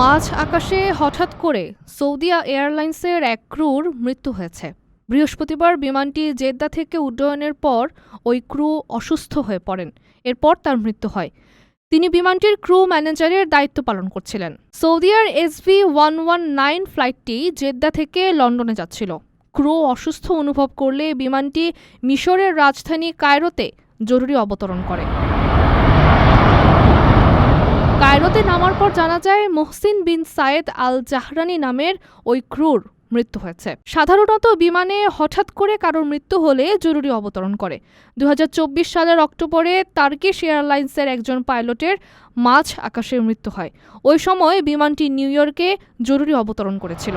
মাঝ আকাশে হঠাৎ করে সৌদিয়া এয়ারলাইন্সের এক ক্রুর মৃত্যু হয়েছে। বৃহস্পতিবার বিমানটি জেদ্দা থেকে উড্ডয়নের পর ওই ক্রু অসুস্থ হয়ে পড়েন। এরপর তার মৃত্যু হয়। তিনি বিমানটির ক্রু ম্যানেজারের দায়িত্ব পালন করছিলেন। সৌদিয়ার এসভি ওয়ান ওয়ান নাইন ফ্লাইটটি জেদ্দা থেকে লন্ডনে যাচ্ছিল। ক্রু অসুস্থ অনুভব করলে বিমানটি মিশরের রাজধানী কায়রোতে জরুরি অবতরণ করে। কায়রোতে নামার পর জানা যায়, মোহসিন বিন সায়েদ আল জাহরানি নামের ওই ক্রুর মৃত্যু হয়েছে। সাধারণত বিমানে হঠাৎ করে কারোর মৃত্যু হলে জরুরি অবতরণ করে। দু হাজার চব্বিশ সালের অক্টোবরে তার্কিশ এয়ারলাইন্সের একজন পাইলটের মাঝ আকাশে মৃত্যু হয়। ওই সময় বিমানটি নিউ ইয়র্কে জরুরি অবতরণ করেছিল।